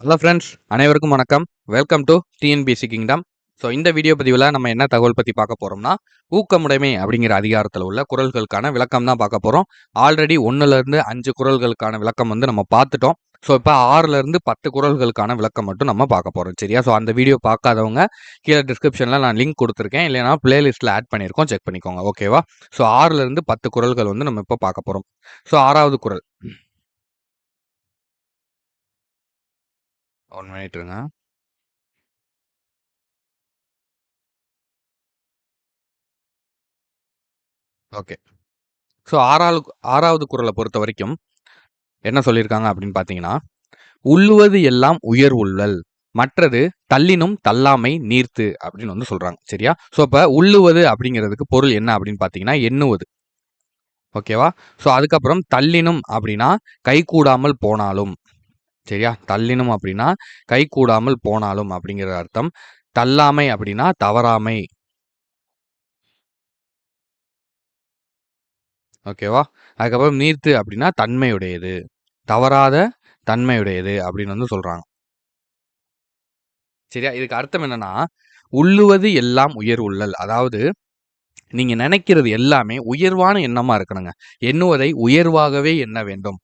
Hello friends அனைவருக்கும் வணக்கம். Welcome to TNPSC kingdom so இந்த வீடியோ பதிவில் நம்ம என்ன தகவல் பற்றி பார்க்க போகிறோம்னா ஊக்கமுடைமை அப்படிங்கிற அதிகாரத்தில் உள்ள குரல்களுக்கான விளக்கம் தான் பார்க்க போகிறோம் ஆல்ரெடி ஒன்றுலேருந்து அஞ்சு குரல்களுக்கான விளக்கம் வந்து நம்ம பார்த்துட்டோம். ஸோ இப்போ ஆறுலேருந்து பத்து குரல்களுக்கான விளக்கம் மட்டும் நம்ம பார்க்க போகிறோம் சரியா? ஸோ அந்த வீடியோ பார்க்காதவங்க கீழே டிஸ்கிரிப்ஷனில் நான் லிங்க் கொடுத்துருக்கேன். இல்லைனா பிளேலிஸ்ட்டில் ஆட் பண்ணியிருக்கோம். செக் பண்ணிக்கோங்க. ஓகேவா ஸோ ஆறுலேருந்து பத்து குரல்கள் வந்து நம்ம இப்போ பார்க்க போகிறோம் ஸோ ஆறாவது குரல். ஒன் மினிட் இருங்க ஓகே ஸோ ஆறாவது ஆறாவது குரலை பொறுத்த வரைக்கும் என்ன சொல்லியிருக்காங்க அப்படின்னு பார்த்தீங்கன்னா உள்ளுவது எல்லாம் உயர் உள்ளல் மற்றது தள்ளினும் தள்ளாமை நீர்த்து அப்படின்னு வந்து சொல்றாங்க. சரியா? ஸோ இப்போ உள்ளுவது அப்படிங்கிறதுக்கு பொருள் என்ன அப்படின்னு பார்த்தீங்கன்னா எண்ணுவது ஓகேவா? ஸோ அதுக்கப்புறம் தள்ளினும் அப்படின்னா கை கூடாமல் போனாலும் சரியா? தள்ளினும் அப்படின்னா கை கூடாமல் போனாலும் அப்படிங்கிற அர்த்தம். தள்ளாமை அப்படின்னா தவறாமை. ஓகேவா? அதுக்கப்புறம் நீர்த்து அப்படின்னா தன்மையுடையது. தவறாத தன்மையுடையது அப்படின்னு வந்து சொல்றாங்க. சரியா? இதுக்கு அர்த்தம் என்னன்னா உள்ளுவது எல்லாம் உயர் உள்ளல். அதாவது நீங்க நினைக்கிறது எல்லாமே உயர்வான எண்ணமா இருக்கணுங்க. எண்ணுவதை உயர்வாகவே எண்ண வேண்டும்.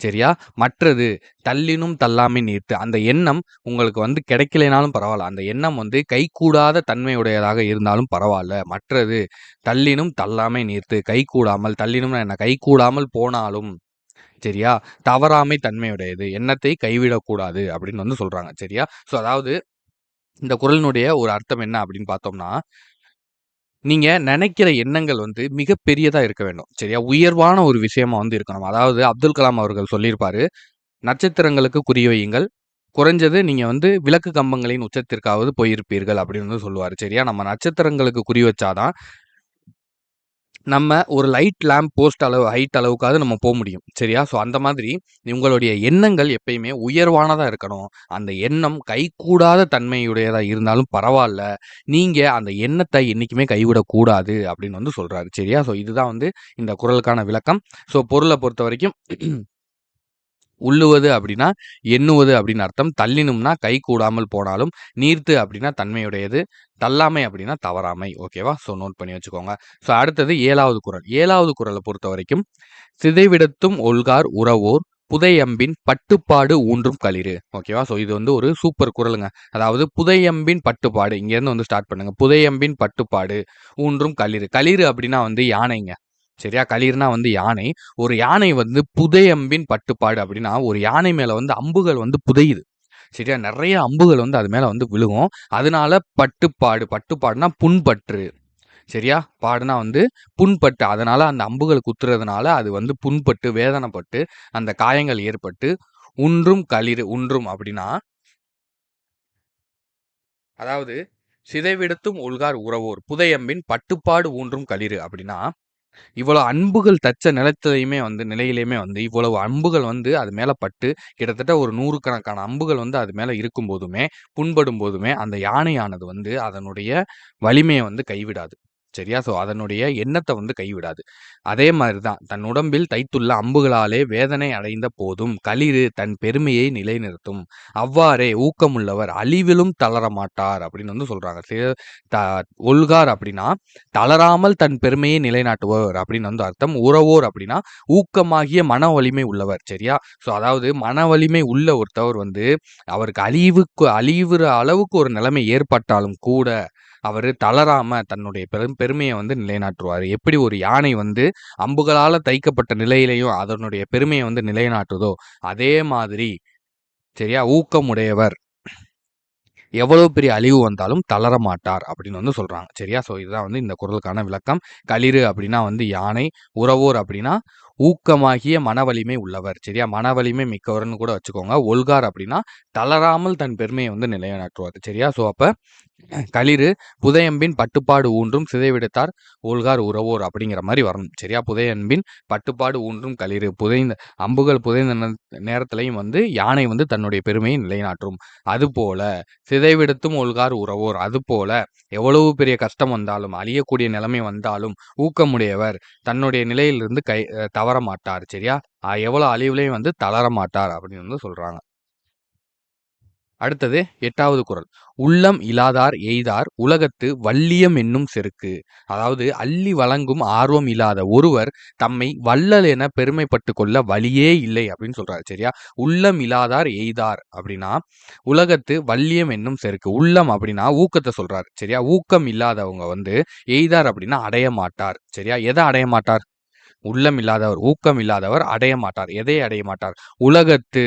சரியா? மற்றது தள்ளினும் தள்ளாமை நீர்த்து. அந்த எண்ணம் உங்களுக்கு வந்து கிடைக்கலைனாலும் பரவாயில்ல. அந்த எண்ணம் வந்து கைகூடாத தன்மையுடையதாக இருந்தாலும் பரவாயில்ல. மற்றது தள்ளினும் தள்ளாமை நீர்த்து. கைகூடாமல் தள்ளினும் என்ன? கைகூடாமல் போனாலும் சரியா? தவறாமை தன்மையுடையது. எண்ணத்தை கைவிடக்கூடாது அப்படின்னு வந்து சொல்றாங்க. சரியா? ஸோ அதாவது இந்த குரலினுடைய ஒரு அர்த்தம் என்ன அப்படின்னு பார்த்தோம்னா நீங்க நினைக்கிற எண்ணங்கள் வந்து மிகப்பெரியதா இருக்க வேண்டும். சரியா? உயர்வான ஒரு விஷயமா வந்து இருக்கணும். அதாவது அப்துல் கலாம் அவர்கள் சொல்லியிருப்பாரு நட்சத்திரங்களுக்கு குறி வையுங்கள். குறைஞ்சது நீங்க வந்து விளக்கு கம்பங்களின் உச்சத்திற்காவது போயிருப்பீர்கள் அப்படின்னு வந்து சொல்லுவாரு. சரியா? நம்ம நட்சத்திரங்களுக்கு குறி வச்சாதான் நம்ம ஒரு லைட் லேம்ப் போஸ்ட் அளவு ஹைட் அளவுக்காவது நம்ம போக முடியும். சரியா? ஸோ அந்த மாதிரி உங்களுடைய எண்ணங்கள் எப்பயுமே உயர்வானதாக இருக்கணும். அந்த எண்ணம் கைகூடாத தன்மையுடையதாக இருந்தாலும் பரவாயில்ல நீங்கள் அந்த எண்ணத்தை என்றைக்குமே கைவிடக்கூடாது அப்படின்னு வந்து சொல்கிறாரு சரியா? ஸோ இதுதான் வந்து இந்த குரலுக்கான விளக்கம். ஸோ பொருளை பொறுத்த வரைக்கும் உள்ளுவது அப்படின்னா எண்ணுவது அப்படின்னு அர்த்தம். தள்ளினும்னா கை கூடாமல் போனாலும் நீர்த்து அப்படின்னா தன்மையுடையது. தள்ளாமை அப்படின்னா தவறாமை. ஓகேவா ஸோ நோட் பண்ணி வச்சுக்கோங்க. ஸோ அடுத்தது ஏழாவது குரல். ஏழாவது குரலை பொறுத்த வரைக்கும் சிதைவிடத்தும் ஒல்கார் உறவோர் புதையம்பின் பட்டுப்பாடு ஊன்றும் களிறு. ஓகேவா ஸோ இது வந்து ஒரு சூப்பர் குரலுங்க. அதாவது புதையம்பின் பட்டுப்பாடு. இங்கேருந்து வந்து ஸ்டார்ட் பண்ணுங்க. புதையம்பின் பட்டுப்பாடு ஊன்றும் களிறு. களிறு அப்படின்னா வந்து யானைங்க. சரியா? களிர்னா வந்து யானை. ஒரு யானை வந்து புதையம்பின் பட்டுப்பாடு அப்படின்னா ஒரு யானை மேல வந்து அம்புகள் வந்து புதையுது. சரியா? நிறைய அம்புகள் வந்து அது மேல வந்து விழுகும். அதனால பட்டுப்பாடு பட்டுப்பாடுனா புண்பற்று. சரியா? பாடுனா வந்து புண்பட்டு. அதனால அந்த அம்புகள் குத்துறதுனால அது வந்து புண்பட்டு வேதனைப்பட்டு அந்த காயங்கள் ஏற்பட்டு உன்றும் களிறு உன்றும் அப்படின்னா அதாவது சிதைவிடத்தும் உள்கார் உறவோர். புதையம்பின் பட்டுப்பாடு ஊன்றும் களிறு அப்படின்னா இவ்வளோ அன்புகள் தச்ச நிலத்திலையுமே வந்து நிலையிலையுமே வந்து இவ்வளவு அம்புகள் வந்து அது மேலே பட்டு கிட்டத்தட்ட ஒரு நூறுக்கணக்கான அம்புகள் வந்து அது மேலே இருக்கும் போதுமே புண்படும் போதுமே அந்த யானையானது வந்து அதனுடைய வலிமையை வந்து கைவிடாது. சரியா ஸோ அதனுடைய எண்ணத்தை வந்து கைவிடாது. அதே மாதிரி தான் தன் உடம்பில் தைத்துள்ள அம்புகளாலே வேதனை அடைந்த போதும் களிறு தன் பெருமையை நிலைநிறுத்தும். அவ்வாறே ஊக்கமுள்ளவர் அழிவிலும் தளரமாட்டார் அப்படின்னு வந்து சொல்றாங்க. த ஒல்கார் அப்படின்னா தளராமல் தன் பெருமையை நிலைநாட்டுவர் அப்படின்னு வந்து அர்த்தம். உறவோர் அப்படின்னா ஊக்கமாகிய மன வலிமை உள்ளவர் சரியா? ஸோ அதாவது மன வலிமை உள்ள ஒருத்தவர் வந்து அவருக்கு அழிவுக்கு அழிவுற அளவுக்கு ஒரு நிலைமை ஏற்பட்டாலும் கூட அவர் தளராம தன்னுடைய பெரும் பெருமையை வந்து நிலைநாட்டுவார். எப்படி ஒரு யானை வந்து அம்புகளால் தைக்கப்பட்ட நிலையிலையும் அதனுடைய பெருமையை வந்து நிலைநாட்டுதோ அதே மாதிரி சரியா ஊக்கமுடையவர். எவ்வளவு பெரிய அழிவு வந்தாலும் தளர மாட்டார் அப்படின்னு வந்து சொல்றாங்க. சரியா? ஸோ இதுதான் வந்து இந்த குரலுக்கான விளக்கம். களிறு அப்படின்னா வந்து யானை உறவோர் அப்படின்னா ஊக்கமாகிய மனவலிமை உள்ளவர். சரியா? மனவலிமை மிக்கவர்னு கூட வச்சுக்கோங்க. ஒல்கார் அப்படின்னா தளராமல் தன் பெருமையை வந்து நிலைநாட்டுவார். சரியா? ஸோ அப்போ களிறு புதையம்பின் பட்டுப்பாடு ஊன்றும் சிதைவிடுத்தார் ஓல்கார் உறவோர் அப்படிங்கிற மாதிரி வரணும். சரியா? புதையன்பின் பட்டுப்பாடு ஊன்றும் களிறு புதைந்த அம்புகள் புதைந்த நேரத்திலையும் வந்து யானை வந்து தன்னுடைய பெருமையை நிலைநாட்டும். அதுபோல சிதைவிடுத்தும் ஒல்கார் உறவோர். அதுபோல எவ்வளவு பெரிய கஷ்டம் வந்தாலும் அழியக்கூடிய நிலைமை வந்தாலும் ஊக்கமுடையவர் தன்னுடைய நிலையிலிருந்து கை தவற மாட்டார் சரியா எவ்வளோ அழிவுலையும் வந்து தளர மாட்டார் அப்படின்னு வந்து சொல்கிறாங்க அடுத்தது எட்டாவது குரல். உள்ளம் இல்லாதார் எய்தார் உலகத்து வல்லியம் என்னும் செருக்கு. அதாவது அள்ளி வழங்கும் ஆர்வம் இல்லாத ஒருவர் தம்மை வள்ளல் என பெருமைப்பட்டு கொள்ள வழியே இல்லை அப்படின்னு சொல்றாரு சரியா? உள்ளம் இல்லாதார் எய்தார் அப்படின்னா உலகத்து வல்லியம் என்னும் செருக்கு. உள்ளம் அப்படின்னா ஊக்கத்தை சொல்றாரு சரியா? ஊக்கம் இல்லாதவங்க வந்து எய்தார் அப்படின்னா அடைய மாட்டார் சரியா? எதை அடைய மாட்டார் உள்ளம் இல்லாதவர் ஊக்கம் இல்லாதவர் அடைய மாட்டார். எதை அடைய மாட்டார்? உலகத்து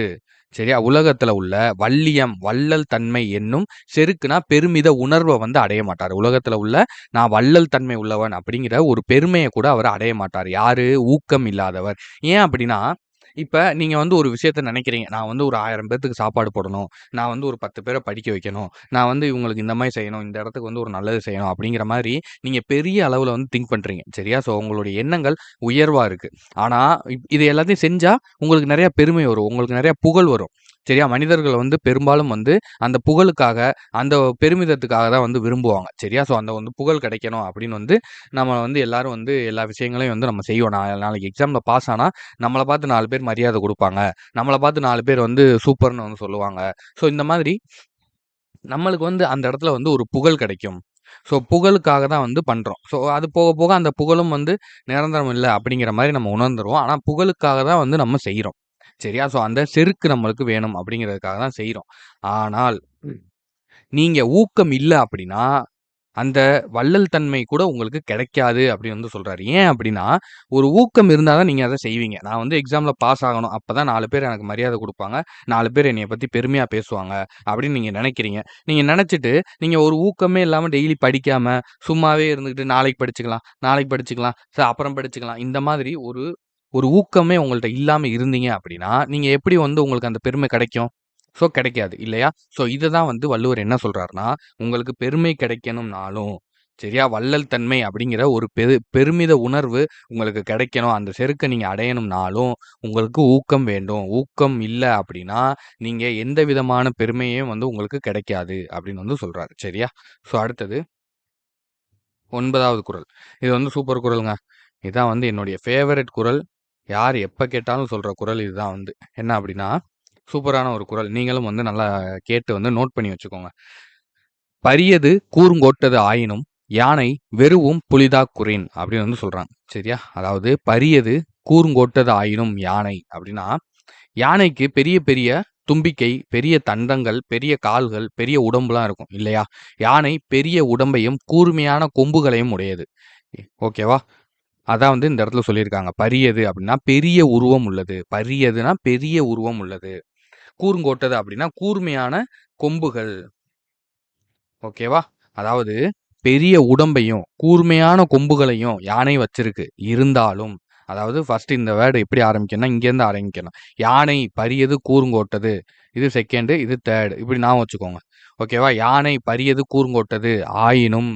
சரியா? உலகத்துல உள்ள வல்லியம் வள்ளல் தன்மை என்னும் செருக்குனா பெருமித உணர்வை வந்து அடைய மாட்டார். உலகத்துல உள்ள நான் வள்ளல் தன்மை உள்ளவன் அப்படிங்கிற ஒரு பெருமையை கூட அவர் அடைய மாட்டார். யாரு? ஊக்கம் இல்லாதவர் ஏன் அப்படின்னா இப்போ நீங்கள் வந்து ஒரு விஷயத்த நினைக்கிறீங்க. நான் வந்து ஒரு ஆயிரம் பேர்த்துக்கு சாப்பாடு போடணும். நான் வந்து ஒரு பத்து பேரை படிக்க வைக்கணும். நான் வந்து இவங்களுக்கு இந்த மாதிரி செய்யணும். இந்த இடத்துக்கு வந்து ஒரு நல்லது செய்யணும். அப்படிங்கிற மாதிரி நீங்கள் பெரிய அளவில் வந்து திங்க் பண்ணுறீங்க சரியா? ஸோ உங்களுடைய எண்ணங்கள் உயர்வாக இருக்குது ஆனால் இது எல்லாத்தையும் செஞ்சால் உங்களுக்கு நிறையா பெருமை வரும். உங்களுக்கு நிறையா புகழ் வரும். சரியா? மனிதர்கள் வந்து பெரும்பாலும் வந்து அந்த புகழுக்காக அந்த பெருமிதத்துக்காக தான் வந்து விரும்புவாங்க. சரியா? ஸோ அந்த வந்து புகழ் கிடைக்கணும் அப்படின்னு வந்து நம்ம வந்து எல்லாரும் வந்து எல்லா விஷயங்களையும் வந்து நம்ம செய்வோம். நான் நாளைக்கு எக்ஸாமில் பாஸ் ஆனால் நம்மளை பார்த்து நாலு பேர் மரியாதை கொடுப்பாங்க. நம்மளை பார்த்து நாலு பேர் வந்து சூப்பர்னு வந்து சொல்லுவாங்க. ஸோ இந்த மாதிரி நம்மளுக்கு வந்து அந்த இடத்துல வந்து ஒரு புகழ் கிடைக்கும். ஸோ புகழுக்காக தான் வந்து பண்ணுறோம் ஸோ அது போக போக அந்த புகழும் வந்து நிரந்தரம் இல்லை அப்படிங்கிற மாதிரி நம்ம உணர்ந்துருவோம். ஆனால் புகழுக்காக தான் வந்து நம்ம செய்கிறோம் சரியா? ஸோ அந்த செருக்கு நம்மளுக்கு வேணும் அப்படிங்கிறதுக்காக தான் செய்கிறோம் ஆனால் நீங்கள் ஊக்கம் இல்லை அப்படின்னா அந்த வள்ளல் தன்மை கூட உங்களுக்கு கிடைக்காது அப்படின்னு வந்து சொல்கிறாரு ஏன் அப்படின்னா ஒரு ஊக்கம் இருந்தால் தான் நீங்கள் அதை செய்வீங்க. நான் வந்து எக்ஸாமில் பாஸ் ஆகணும். அப்போ தான் நாலு பேர் எனக்கு மரியாதை கொடுப்பாங்க. நாலு பேர் என்னை பற்றி பெருமையாக பேசுவாங்க அப்படின்னு நீங்கள் நினைக்கிறீங்க. நீங்கள் நினச்சிட்டு நீங்கள் ஒரு ஊக்கமே இல்லாமல் டெய்லி படிக்காமல் சும்மாவே இருந்துக்கிட்டு நாளைக்கு படிச்சுக்கலாம் நாளைக்கு படிச்சுக்கலாம் சரி அப்புறம் படிச்சுக்கலாம். இந்த மாதிரி ஒரு ஒரு ஊக்கமே உங்கள்ட்ட இல்லாமல் இருந்தீங்க அப்படின்னா நீங்கள் எப்படி வந்து உங்களுக்கு அந்த பெருமை கிடைக்கும்? ஸோ கிடைக்காது இல்லையா? ஸோ இதை தான் வந்து வள்ளுவர் என்ன சொல்கிறாருன்னா உங்களுக்கு பெருமை கிடைக்கணும்னாலும் சரியா? வள்ளல் தன்மை அப்படிங்கிற ஒரு பெரு பெருமித உணர்வு உங்களுக்கு கிடைக்கணும். அந்த செருக்கை நீங்கள் அடையணும்னாலும் உங்களுக்கு ஊக்கம் வேண்டும். ஊக்கம் இல்லை அப்படின்னா நீங்கள் எந்த விதமான பெருமையும் வந்து உங்களுக்கு கிடைக்காது அப்படின்னு வந்து சொல்கிறாரு சரியா? ஸோ அடுத்தது. ஒன்பதாவது குறள் இது வந்து சூப்பர் குரலுங்க. இதான் வந்து என்னுடைய ஃபேவரட் குறள் யார் எப்போ கேட்டாலும் சொல்கிற குறள் இதுதான் வந்து. என்ன அப்படின்னா சூப்பரான ஒரு குறள் நீங்களும் வந்து நல்லா கேட்டு வந்து நோட் பண்ணி வச்சுக்கோங்க. பரியது கூறுங்கோட்டது ஆயினும் யானை வெறுவும் புலிதா குறின் அப்படின்னு வந்து சொல்கிறாங்க சரியா? அதாவது பரியது கூறுங்கோட்டது ஆயினும் யானை அப்படின்னா யானைக்கு பெரிய பெரிய தும்பிக்கை பெரிய தண்டங்கள் பெரிய கால்கள் பெரிய உடம்புலாம் இருக்கும். இல்லையா? யானை பெரிய உடம்பையும் கூர்மையான கொம்புகளையும் உடையது. ஓகேவா? அதான் வந்து இந்த இடத்துல சொல்லியிருக்காங்க. பரியது அப்படின்னா பெரிய உருவம் உள்ளது. பரியதுனா பெரிய உருவம் உள்ளது. கூர்ங்கோட்டது அப்படின்னா கூர்மையான கொம்புகள். ஓகேவா? அதாவது பெரிய உடம்பையும் கூர்மையான கொம்புகளையும் யானை வச்சிருக்கு. இருந்தாலும் அதாவது ஃபர்ஸ்ட் இந்த வேர்டு எப்படி ஆரம்பிக்கணும்னா இங்கேருந்து ஆரம்பிக்கணும். யானை பரியது கூர்ங்கோட்டது இது செகண்டு இது தேர்டு இப்படி நான் வச்சுக்கோங்க. ஓகேவா? யானை பரியது கூர்ங்கோட்டது ஆயினும்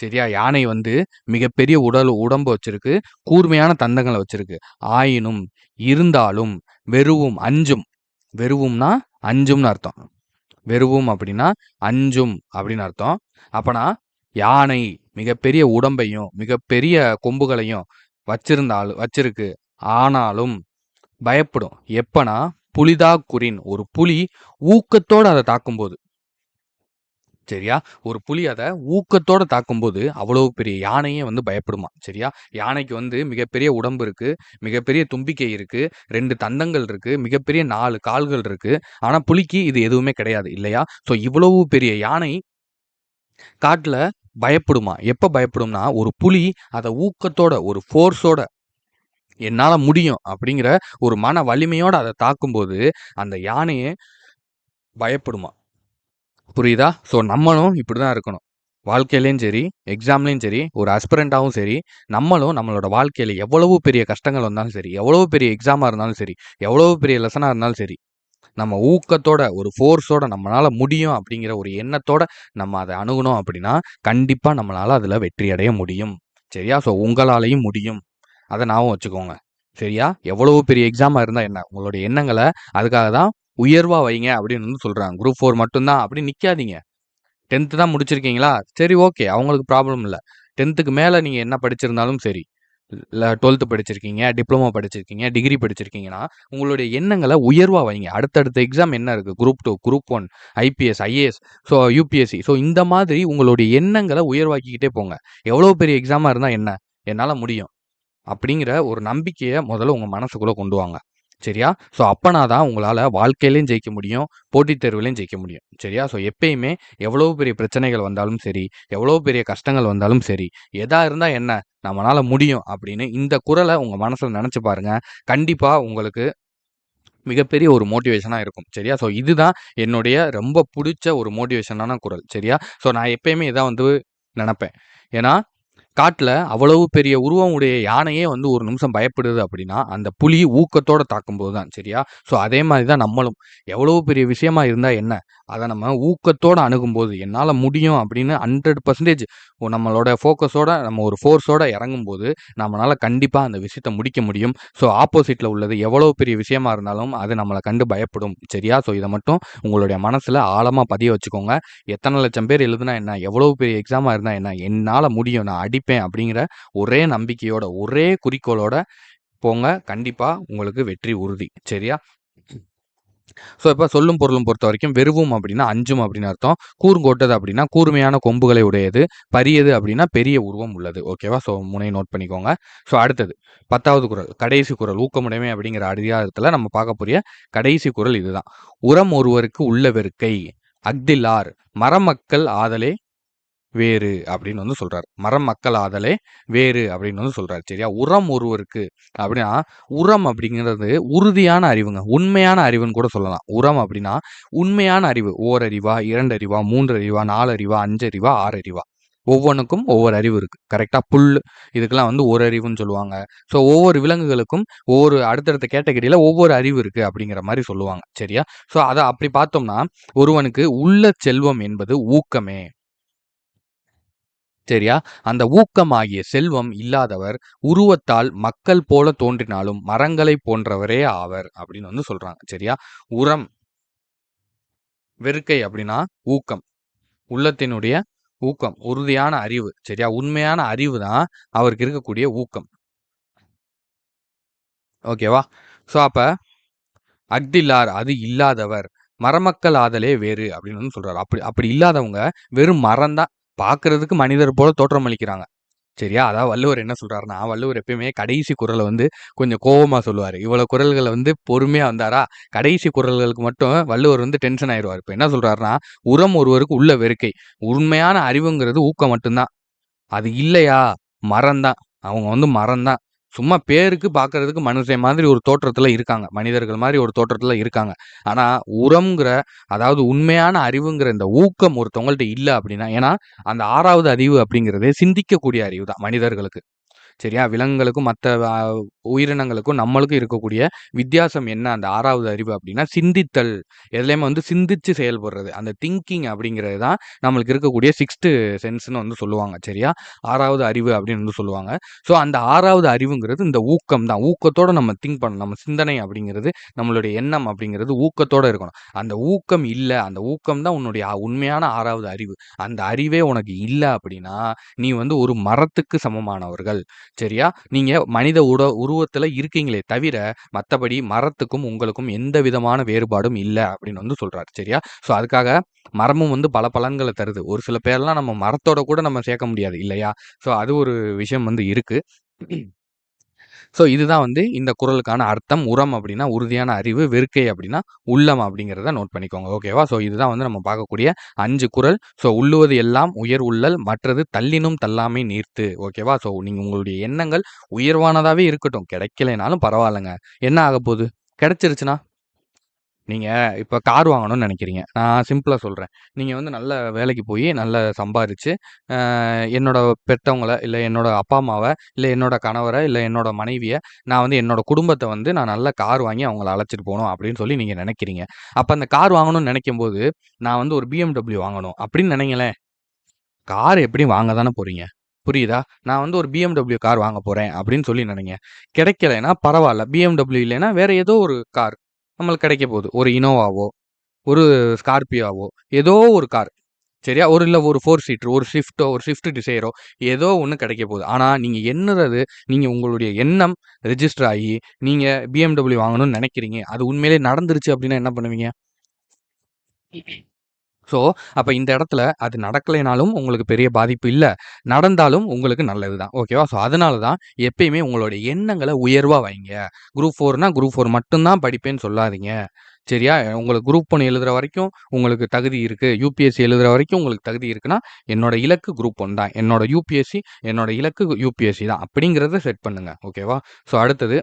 சரியா யானை வந்து மிகப்பெரிய உடல் உடம்பு வச்சிருக்கு. கூர்மையான தந்தங்களை வச்சிருக்கு. ஆயினும் இருந்தாலும் வெறுவும் அஞ்சும். வெறுவும்னா அஞ்சும்னு அர்த்தம். வெறுவும் அப்படின்னா அஞ்சும் அப்படின்னு அர்த்தம். அப்பனா யானை மிகப்பெரிய உடம்பையும் மிகப்பெரிய கொம்புகளையும் வச்சிருந்தாலும் வச்சிருக்கு. ஆனாலும் பயப்படும். எப்பனா புலிதா குறின் ஒரு புலி ஊக்கத்தோடு அதை தாக்கும்போது. சரியா? ஒரு புலி அதை ஊக்கத்தோட தாக்கும்போது அவ்வளவு பெரிய யானையே வந்து பயப்படுமா? சரியா? யானைக்கு வந்து மிகப்பெரிய உடம்பு இருக்கு மிகப்பெரிய தும்பிக்கை இருக்கு ரெண்டு தந்தங்கள் இருக்கு மிகப்பெரிய நாலு கால்கள் இருக்கு. ஆனா புலிக்கு இது எதுவுமே கிடையாது இல்லையா? ஸோ இவ்வளவு பெரிய யானை காட்டுல பயப்படுமா? எப்ப பயப்படும்னா ஒரு புலி அதை ஊக்கத்தோட ஒரு ஃபோர்ஸோட என்னால முடியும் அப்படிங்கிற ஒரு மன வலிமையோட அதை தாக்கும்போது அந்த யானையே பயப்படுமா? புரியுதா? ஸோ நம்மளும் இப்படி தான் இருக்கணும். வாழ்க்கையிலையும் சரி எக்ஸாம்லேயும் சரி ஒரு அஸ்பிரண்ட்டாகவும் சரி நம்மளும் நம்மளோட வாழ்க்கையில் எவ்வளவு பெரிய கஷ்டங்கள் வந்தாலும் சரி எவ்வளவு பெரிய எக்ஸாமாக இருந்தாலும் சரி எவ்வளவு பெரிய லெசனாக இருந்தாலும் சரி நம்ம ஊக்கத்தோட ஒரு ஃபோர்ஸோட நம்மளால் முடியும் அப்படிங்கிற ஒரு எண்ணத்தோட நம்ம அதை அணுகணும் அப்படின்னா கண்டிப்பாக நம்மளால் அதில் வெற்றி அடைய முடியும். சரியா? ஸோ உங்களாலையும் முடியும். அதை ஞாபகம் வச்சுக்கோங்க. சரியா? எவ்வளவு பெரிய எக்ஸாமாக இருந்தால் என்ன? உங்களுடைய எண்ணங்களை அதுக்காக தான் உயர்வாக வைங்க அப்படின்னு வந்து சொல்கிறாங்க குரூப் ஃபோர் மட்டும்தான் அப்படி நிற்காதீங்க டென்த்து தான் முடிச்சிருக்கீங்களா சரி ஓகே அவங்களுக்கு ப்ராப்ளம் இல்லை டென்த்துக்கு மேலே நீங்கள் என்ன படிச்சிருந்தாலும் சரி இல்லை டுவெல்த்து படிச்சிருக்கீங்க, டிப்ளமோ படிச்சிருக்கீங்க, டிகிரி படிச்சிருக்கீங்கன்னா, உங்களுடைய எண்ணங்களை உயர்வாக வைங்க. அடுத்தடுத்த எக்ஸாம் என்ன இருக்குது group two group one IPS, IAS, so UPSC. So இந்த மாதிரி உங்களுடைய எண்ணங்களை உயர்வாக்கிக்கிட்டே போங்க. எவ்வளோ பெரிய எக்ஸாமாக இருந்தால் என்ன? என்னால் முடியும். அப்படிங்கிற ஒரு நம்பிக்கையை முதல்ல உங்கள் மனசுக்குள்ளே கொண்டு வாங்க. சரியா? ஸோ அப்பனா தான் உங்களால் வாழ்க்கையிலையும் ஜெயிக்க முடியும். போட்டித் தேர்வுலையும் ஜெயிக்க முடியும். சரியா? ஸோ எப்பயுமே எவ்வளோ பெரிய பிரச்சனைகள் வந்தாலும் சரி, எவ்வளோ பெரிய கஷ்டங்கள் வந்தாலும் சரி, எதா இருந்தால் என்ன? நம்மளால் முடியும் அப்படின்னு இந்த குரலை உங்கள் மனசில் நினச்சி பாருங்க. கண்டிப்பாக உங்களுக்கு மிகப்பெரிய ஒரு மோட்டிவேஷனாக இருக்கும். சரியா? ஸோ இதுதான் என்னுடைய ரொம்ப பிடிச்ச ஒரு மோட்டிவேஷனான குறள். சரியா? ஸோ நான் எப்பயுமே இதான் வந்து நினப்பேன் ஏன்னா, காட்டில் அவ்வளவு பெரிய உருவம் உடைய யானையே வந்து ஒரு நிமிஷம் பயப்படுது அப்படின்னா, அந்த புலி ஊக்கத்தோட தாக்கும்போது தான். சரியா? ஸோ அதே மாதிரி தான் நம்மளும். எவ்வளவு பெரிய விஷயமா இருந்தால் என்ன? அதை நம்ம ஊக்கத்தோடு அணுகும்போது, என்னால் முடியும் அப்படின்னு 100% நம்மளோட ஃபோக்கஸோட நம்ம ஒரு ஃபோர்ஸோட இறங்கும்போது, நம்மளால் கண்டிப்பாக அந்த விஷயத்தை முடிக்க முடியும். ஸோ ஆப்போசிட்டில் உள்ளது எவ்வளோ பெரிய விஷயமா இருந்தாலும், அது நம்மளை கண்டு பயப்படும். சரியா? ஸோ இதை மட்டும் உங்களுடைய மனசில் ஆழமாக பதிய வச்சுக்கோங்க. எத்தனை லட்சம் பேர் எழுதுனா என்ன? எவ்வளோ பெரிய எக்ஸாமாக இருந்தால் என்ன? என்னால் முடியும். நான் அடி அடிப்பேன் அப்படிங்கிற ஒரே நம்பிக்கையோட, ஒரே குறிக்கோளோட போங்க. கண்டிப்பா உங்களுக்கு வெற்றி உறுதி. சரியா? ஸோ இப்போ சொல்லும் பொருளும் பொறுத்த வரைக்கும் வெறுவும் அப்படின்னா அஞ்சும் அப்படின்னு அர்த்தம். கூர்ங்கோட்டது அப்படின்னா கூர்மையான கொம்புகளை உடையது. பரியது அப்படின்னா பெரிய உருவம் உள்ளது. ஓகேவா? ஸோ முனையை நோட் பண்ணிக்கோங்க. ஸோ அடுத்தது பத்தாவது குரல் கடைசி குறள். ஊக்கமுடைமை அப்படிங்கிற அதிகாரத்தில் நம்ம பார்க்கக்கூடிய கடைசி குறள் இதுதான். "உரம் ஒருவருக்கு உள்ள வெறுக்கை அக்திலார் மரமக்கள் ஆதலே வேறு" அப்படின்னு வந்து சொல்றாரு. மரம் மக்கள் ஆதலே வேறு" அப்படின்னு வந்து சொல்றாரு. சரியா? உரம் ஒருவருக்கு அப்படின்னா, உரம் அப்படிங்கிறது உறுதியான அறிவுங்க. உண்மையான அறிவுன்னு கூட சொல்லலாம். உரம் அப்படின்னா உண்மையான அறிவு. ஓரறிவா, 2 அறிவா, 3 அறிவா, 4 அறிவா, 5 அறிவா, 6 அறிவா. ஒவ்வொன்னுக்கும் ஒவ்வொரு அறிவு இருக்கு. கரெக்டாக புல் இதுக்கெல்லாம் வந்து ஒரு அறிவுன்னு சொல்லுவாங்க. ஸோ ஒவ்வொரு விலங்குகளுக்கும் ஒவ்வொரு அடுத்தடுத்த கேட்டகரியில ஒவ்வொரு அறிவு இருக்கு அப்படிங்கிற மாதிரி சொல்லுவாங்க. சரியா? ஸோ அதை அப்படி பார்த்தோம்னா, ஒருவனுக்கு உள்ள செல்வம் என்பது ஊக்கமே. சரியா? அந்த ஊக்கமாகிய செல்வம் இல்லாதவர் உருவத்தால் மக்கள் போல தோன்றினாலும் மரங்களைப் போன்றவரே ஆவர் அப்படின்னு வந்து சொல்றாங்க. சரியா? உரம் வெறுக்கை அப்படின்னா ஊக்கம். உள்ளத்தினுடைய ஊக்கம். உறுதியான அறிவு. சரியா? உண்மையான அறிவு தான் அவருக்கு இருக்கக்கூடிய ஊக்கம். ஓகேவா? ஸோ அப்ப அஃதில்லார் அது இல்லாதவர் மரமக்கள் ஆதலே வேறு அப்படின்னு வந்து சொல்றாரு. அப்படி அப்படி இல்லாதவங்க வெறும் மரம் தான். பார்க்கறதுக்கு மனிதர் போல தோற்றமளிக்கிறாங்க. சரியா? அதான் வள்ளுவர் என்ன சொல்றாருன்னா, வள்ளுவர் எப்பயுமே கடைசி குரலை வந்து கொஞ்சம் கோபமா சொல்லுவார் இவ்வளோ குரல்களை வந்து பொறுமையா வந்தாரா, கடைசி குறள்களுக்கு மட்டும் வள்ளுவர் வந்து டென்ஷன் ஆயிடுவார் இப்போ என்ன சொல்றாருன்னா, "உரம் ஒருவருக்கு உள்ள வெறுக்கை." உண்மையான அறிவுங்கிறது ஊக்கம் மட்டும்தான் அது இல்லையா, மரம் தான். அவங்க வந்து மரம் தான். சும்மா பேருக்கு பார்க்கறதுக்கு மனுஷன் மாதிரி ஒரு தோற்றத்துல இருக்காங்க. மனிதர்கள் மாதிரி ஒரு தோற்றத்துல இருக்காங்க. ஆனா உரம்ங்கிற அதாவது உண்மையான அறிவுங்கிற இந்த ஊக்கம் ஒருத்தவங்கள்ட்ட இல்லை அப்படின்னா ஏன்னா, அந்த ஆறாவது அறிவு அப்படிங்கிறது சிந்திக்கக்கூடிய அறிவு தான் மனிதர்களுக்கு. சரியா? விலங்குகளுக்கும் மற்ற உயிரினங்களுக்கும் நம்மளுக்கும் இருக்கக்கூடிய வித்தியாசம் என்ன அந்த ஆறாவது அறிவு அப்படின்னா, சிந்தித்தல். எதுலேயுமே வந்து சிந்திச்சு செயல்படுறது. அந்த திங்கிங் அப்படிங்கிறது தான் நம்மளுக்கு இருக்கக்கூடிய சிக்ஸ்த்து சென்ஸ்னு வந்து சொல்லுவாங்க. சரியா? ஆறாவது அறிவு அப்படின்னு வந்து சொல்லுவாங்க. ஸோ அந்த ஆறாவது அறிவுங்கிறது இந்த ஊக்கம் தான். ஊக்கத்தோட நம்ம திங்க் பண்ணணும். நம்ம சிந்தனை அப்படிங்கிறது, நம்மளுடைய எண்ணம் அப்படிங்கிறது ஊக்கத்தோட இருக்கணும். அந்த ஊக்கம் இல்லை அந்த ஊக்கம் தான் உன்னுடைய உண்மையான ஆறாவது அறிவு. அந்த அறிவே உனக்கு இல்லை அப்படின்னா, நீ வந்து ஒரு மரத்துக்கு சமமானவர்கள். சரியா? நீங்க மனித உட உருவத்துல இருக்கீங்களே தவிர, மற்றபடி மரத்துக்கும் உங்களுக்கும் எந்த விதமான வேறுபாடும் இல்லை அப்படின்னு வந்து சொல்றாரு. சரியா? ஸோ அதுக்காக மரமும் வந்து பல பலன்களை தருது. ஒரு சில பேர்லாம் நம்ம மரத்தோட கூட நம்ம சேர்க்க முடியாது இல்லையா? ஸோ அது ஒரு விஷயம் வந்து இருக்கு. ஸோ இதுதான் வந்து இந்த குரலுக்கான அர்த்தம். உரம் அப்படின்னா உறுதியான அறிவு, வெறுக்கை அப்படின்னா உள்ளம் அப்படிங்கிறத நோட் பண்ணிக்கோங்க. ஓகேவா? ஸோ இதுதான் வந்து நம்ம பார்க்கக்கூடிய அஞ்சு குறள். ஸோ "உள்ளுவது எல்லாம் உயர் உள்ளல் மற்றது தள்ளினும் தள்ளாமை நீர்த்து." ஓகேவா? ஸோ நீங்கள் உங்களுடைய எண்ணங்கள் உயர்வானதாகவே இருக்கட்டும். கிடைக்கலைனாலும் பரவாயில்லைங்க என்ன ஆகப்போது? கிடைச்சிருச்சுனா? நீங்கள் இப்போ கார் வாங்கணும்னு நினைக்கிறீங்க. நான் சிம்பிளாக சொல்கிறேன் நீங்கள் வந்து நல்ல வேலைக்கு போய் நல்லா சம்பாரித்து என்னோட பெற்றவங்கள இல்லை என்னோட அப்பா, அம்மாவை இல்லை என்னோட கணவரை இல்லை என்னோட மனைவியை நான் வந்து என்னோட குடும்பத்தை வந்து நான் நல்ல கார் வாங்கி அவங்கள அழைச்சிட்டு போகணும் அப்படின்னு சொல்லி நீங்கள் நினைக்கிறீங்க. அப்போ அந்த கார் வாங்கணும்னு நெனைக்கும்போது, நான் வந்து ஒரு பிஎம்டபிள்யூ வாங்கணும் அப்படின்னு நினைங்களேன். கார் எப்படி வாங்க தானே போகிறீங்க புரியுதா? நான் வந்து ஒரு பிஎம்டபிள்யூ கார் வாங்க போகிறேன் அப்படின்னு சொல்லி நினைங்க. கிடைக்கலைன்னா பரவாயில்ல. பிஎம்டபிள்யூ இல்லைன்னா வேற ஏதோ ஒரு கார் நம்மளுக்கு கிடைக்க போகுது. ஒரு இனோவாவோ, ஒரு ஸ்கார்பியோவோ ஏதோ ஒரு கார். சரியா? ஒரு இல்லை ஒரு ஃபோர் சீட்டர், ஒரு ஷிஃப்ட்டோ ஒரு ஷிஃப்ட் டிசைரோ ஏதோ ஒன்று கிடைக்க போகுது. ஆனால் நீங்கள் எண்ணுறது நீங்கள் உங்களுடைய எண்ணம் ரெஜிஸ்டர் ஆகி நீங்கள் பிஎம்டபிள்யூ வாங்கணும்னு நினைக்கிறீங்க அது உண்மையிலே நடந்துருச்சு அப்படின்னா என்ன பண்ணுவீங்க? ஸோ, அப்போ இந்த இடத்துல அது நடக்கலைனாலும் உங்களுக்கு பெரிய பாதிப்பு இல்லை நடந்தாலும் உங்களுக்கு நல்லது தான். ஓகேவா? ஸோ, அதனால தான் எப்பயுமே உங்களுடைய எண்ணங்களை உயர்வாக வைங்க. குரூப் ஃபோர்னால் குரூப் ஃபோர் மட்டும் தான் படிப்பேன்னு சொல்லாதீங்க. சரியா? உங்களுக்கு குரூப் 1 எழுதுற வரைக்கும் உங்களுக்கு தகுதி இருக்குது யூபிஎஸ்சி எழுதுகிற வரைக்கும் உங்களுக்கு தகுதி இருக்குன்னா, என்னோட இலக்கு குரூப் ஒன் தான். என்னோட யூபிஎஸ்சி என்னோட இலக்கு யூபிஎஸ்சி தான். அப்படிங்கிறத செட் பண்ணுங்க. ஓகேவா? ஸோ, அடுத்தது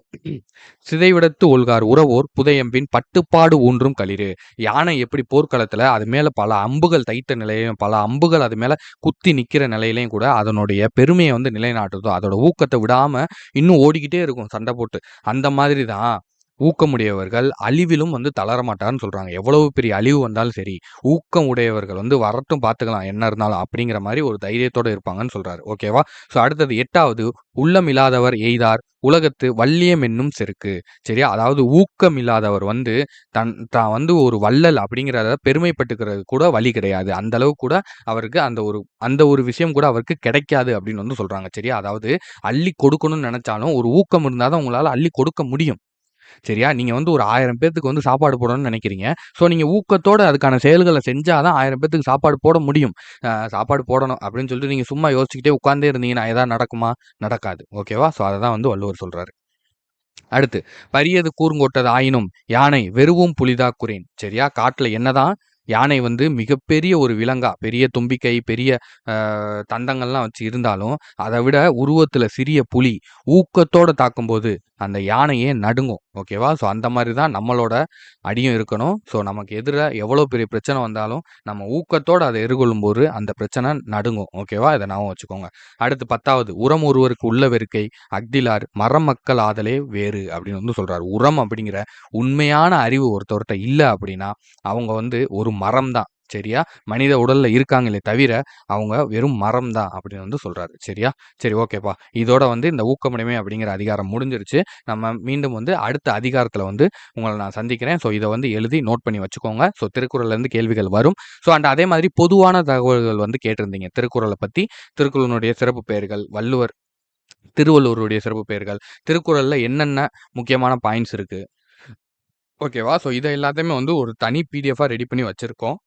சிதைவிடத்து ஒல்கார் உறவோர் புதையம்பின் பட்டுப்பாடு ஊன்றும் களிறு. யானை எப்படி போர்க்களத்தில் அது மேலே பல அம்புகள் தைத்த நிலையிலையும் பல அம்புகள் அது மேலே குத்தி நிற்கிற நிலையிலையும் கூட அதனுடைய பெருமையை வந்து நிலைநாட்டுதோ, அதோட ஊக்கத்தை விடாமல் இன்னும் ஓடிக்கிட்டே இருக்கும் சண்டை போட்டு. அந்த மாதிரி தான் ஊக்கமுடையவர்கள் அழிவிலும் வந்து தளரமாட்டார்னு சொல்கிறாங்க எவ்வளவு பெரிய அழிவு வந்தாலும் சரி, ஊக்கம் உடையவர்கள் வந்து வரட்டும் பார்த்துக்கலாம் என்ன இருந்தாலும் அப்படிங்கிற மாதிரி ஒரு தைரியத்தோடு இருப்பாங்கன்னு சொல்கிறார் ஓகேவா? ஸோ, அடுத்தது எட்டாவது உள்ளம் இல்லாதவர் எய்தார் உலகத்து வல்லியம் என்னும் செருக்கு. சரியா? அதாவது ஊக்கம் இல்லாதவர் வந்து தன் தான் வந்து ஒரு வள்ளல் அப்படிங்கிறத பெருமைப்பட்டுக்கிறது கூட வழி கிடையாது. அந்த அளவு கூட அவருக்கு அந்த ஒரு அந்த ஒரு விஷயம் கூட அவருக்கு கிடைக்காது அப்படின்னு வந்து சொல்றாங்க. சரியா? அதாவது அள்ளி கொடுக்கணும்னு நினச்சாலும் ஒரு ஊக்கம் இருந்தால் தான் உங்களால் அள்ளி கொடுக்க முடியும். சரியா? நீங்க வந்து ஒரு ஆயிரம் பேத்துக்கு வந்து சாப்பாடு போடணும்னு நினைக்கிறீங்க ஸோ, நீங்க ஊக்கத்தோட அதுக்கான செயல்களை செஞ்சால் தான் 1000 பேத்துக்கு சாப்பாடு போட முடியும். சாப்பாடு போடணும் அப்படின்னு சொல்லிட்டு நீங்க சும்மா யோசிச்சுக்கிட்டே உட்காந்தே இருந்தீங்கன்னா, ஏதாவது நடக்குமா? நடக்காது. ஓகேவா? ஸோ, அதை தான் வந்து வள்ளுவர் சொல்றாரு. அடுத்து, "பரியது கூறுங்கொட்டது ஆயினும் யானை வெறுவும் புலிதா குறேன்." சரியா? காட்டுல என்னதான் யானை வந்து மிகப்பெரிய ஒரு விலங்கா, பெரிய தும்பிக்கை, பெரிய தந்தங்கள்லாம் வச்சு இருந்தாலும், அதை விட உருவத்தில் சிறிய புலி ஊக்கத்தோடு தாக்கும்போது, அந்த யானையே நடுங்கும். ஓகேவா? ஸோ, அந்த மாதிரி தான் நம்மளோட அடியும் இருக்கணும். ஸோ, நமக்கு எதிராக எவ்வளோ பெரிய பிரச்சனை வந்தாலும், நம்ம ஊக்கத்தோடு அதை எதிர்கொள்ளும் போது அந்த பிரச்சனை நடுங்கும். ஓகேவா? இதை ஞாபகம் வச்சுக்கோங்க. அடுத்து 10வது "உரம் ஒருவருக்கு உள்ள வெறுக்கை அக்திலார் மறம் மக்கள் ஆதலே வேறு." அப்படின்னு வந்து சொல்கிறார் உரம் அப்படிங்கிற உண்மையான அறிவு ஒருத்தவர்கிட்ட இல்லை அப்படின்னா, அவங்க வந்து ஒரு மரம் தான். சரியா? மனித உடல்ல இருக்காங்களே தவிர, அவங்க வெறும் மரம் தான் அப்படின்னு வந்து சொல்றாரு. சரியா? சரி ஓகேப்பா. இதோட வந்து இந்த ஊக்கமுடைமை அப்படிங்கிற அதிகாரம் முடிஞ்சிருச்சு. நம்ம மீண்டும் வந்து அடுத்த அதிகாரத்துல வந்து உங்களை நான் சந்திக்கிறேன். ஸோ, இதை வந்து எழுதி நோட் பண்ணி வச்சுக்கோங்க. ஸோ, திருக்குறள்லேருந்து கேள்விகள் வரும். ஸோ, அண்ட் அதே மாதிரி பொதுவான தகவல்கள் வந்து கேட்டிருந்தீங்க. திருக்குறளை பத்தி, திருக்குறளினுடைய சிறப்பு பெயர்கள், வள்ளுவர் திருவள்ளுவருடைய சிறப்பு பெயர்கள், திருக்குறளில் என்னென்ன முக்கியமான பாயிண்ட்ஸ் இருக்குது ஓகேவா? ஸோ, இதை எல்லாத்தையுமே வந்து ஒரு தனி பிடிஎஃபாக ரெடி பண்ணி வச்சுருக்கோம்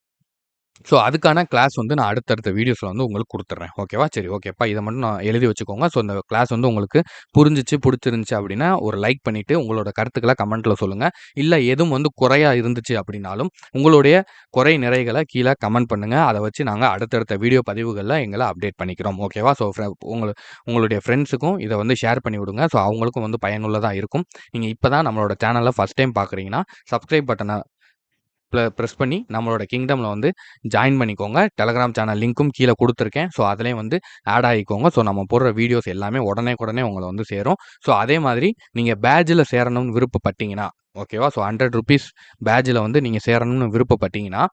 ஸோ, அதுக்கான கிளாஸ் வந்து நான் அடுத்தடுத்த வீடியோஸில் வந்து உங்களுக்கு கொடுத்துட்றேன் ஓகேவா? சரி ஓகேப்பா. இதை மட்டும் நான் எழுதி வச்சுக்கோங்க. ஸோ, இந்த கிளாஸ் வந்து உங்களுக்கு புரிஞ்சிச்சு பிடிச்சிருந்துச்சி அப்படின்னா, ஒரு லைக் பண்ணிவிட்டு உங்களோட கருத்துக்களை கமெண்ட்டில் சொல்லுங்கள் இல்லை எதுவும் வந்து குறையாக இருந்துச்சு அப்படின்னாலும், உங்களுடைய குறை நிறைகளை கீழே கமெண்ட் பண்ணுங்கள் அதை வச்சு நாங்கள் அடுத்தடுத்த வீடியோ பதிவுகளில் எங்களை அப்டேட் பண்ணிக்கிறோம். ஓகேவா? ஸோ, ஃப்ர உங்களுடைய ஃப்ரெண்ட்ஸுக்கும் இதை வந்து ஷேர் பண்ணி விடுங்க. ஸோ, அவங்களுக்கும் வந்து பயனுள்ளதாக இருக்கும். நீங்கள் இப்போ தான் நம்மளோட சேனலை ஃபஸ்ட் டைம் பார்க்குறீங்கன்னா, சப்ஸ்கிரைப் பட்டனை ப்ரெஸ் பண்ணி நம்மளோட கிங்டமில் வந்து ஜாயின் பண்ணிக்கோங்க. டெலகிராம் சேனல் லிங்க்கும் கீழே கொடுத்துருக்கேன் ஸோ, அதுலேயும் வந்து ஆட் ஆகிக்கோங்க ஸோ, நம்ம போடுற வீடியோஸ் எல்லாமே உடனேக்கொடனே உங்களை வந்து சேரும். ஸோ, அதே மாதிரி நீங்கள் பேட்ஜில் சேரணும்னு விருப்பப்பட்டீங்கன்னா, ஓகேவா? ஸோ, ஹண்ட்ரட் ருபீஸ் பேட்ஜில் வந்து நீங்கள் சேரணும்னு விருப்பப்பட்டீங்கன்னா,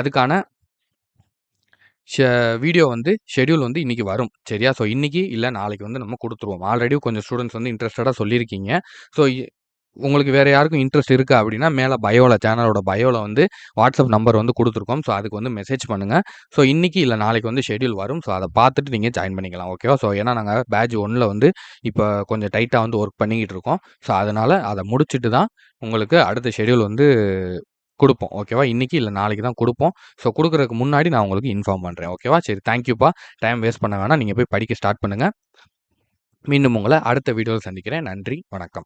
அதுக்கான ஷே வீடியோ வந்து ஷெட்யூல் வந்து இன்றைக்கி வரும். சரியா? ஸோ, இன்றைக்கி இல்லை நாளைக்கு வந்து நம்ம கொடுத்துருவோம் ஆல்ரெடி கொஞ்சம் ஸ்டூடண்ட்ஸ் வந்து இன்ட்ரெஸ்டடாக சொல்லியிருக்கீங்க. ஸோ, உங்களுக்கு வேறு யாருக்கும் இன்ட்ரெஸ்ட் இருக்குது அப்படின்னா, மேலே பயோவில் சேனலோட பயோவில் வந்து வாட்ஸ்அப் நம்பர் வந்து கொடுத்துருக்கோம் ஸோ, அதுக்கு வந்து மெசேஜ் பண்ணுங்கள் ஸோ, இன்றைக்கி இல்லை நாளைக்கு வந்து ஷெட்யூல் வரும். ஸோ, அதை பார்த்துட்டு நீங்கள் ஜாயின் பண்ணிக்கலாம். ஓகேவா? ஸோ, ஏன்னா நாங்கள் பேட்ச் ஒன்றில் வந்து இப்போ கொஞ்சம் டைட்டாக வந்து ஒர்க் பண்ணிக்கிட்டு இருக்கோம். ஸோ, அதனால் அதை முடிச்சுட்டு தான் உங்களுக்கு அடுத்த ஷெட்யூல் வந்து கொடுப்போம் ஓகேவா? இன்றைக்கி இல்லை நாளைக்கு தான் கொடுப்போம் ஸோ, கொடுக்குறதுக்கு முன்னாடி நான் உங்களுக்கு இன்ஃபார்ம் பண்ணுறேன் ஓகேவா? சரி தேங்க் யூப்பா. டைம் வேஸ்ட் பண்ண வேணாம். நீங்கள் போய் படிக்க ஸ்டார்ட் பண்ணுங்கள் மீண்டும் உங்களை அடுத்த வீடியோவில் சந்திக்கிறேன். நன்றி, வணக்கம்.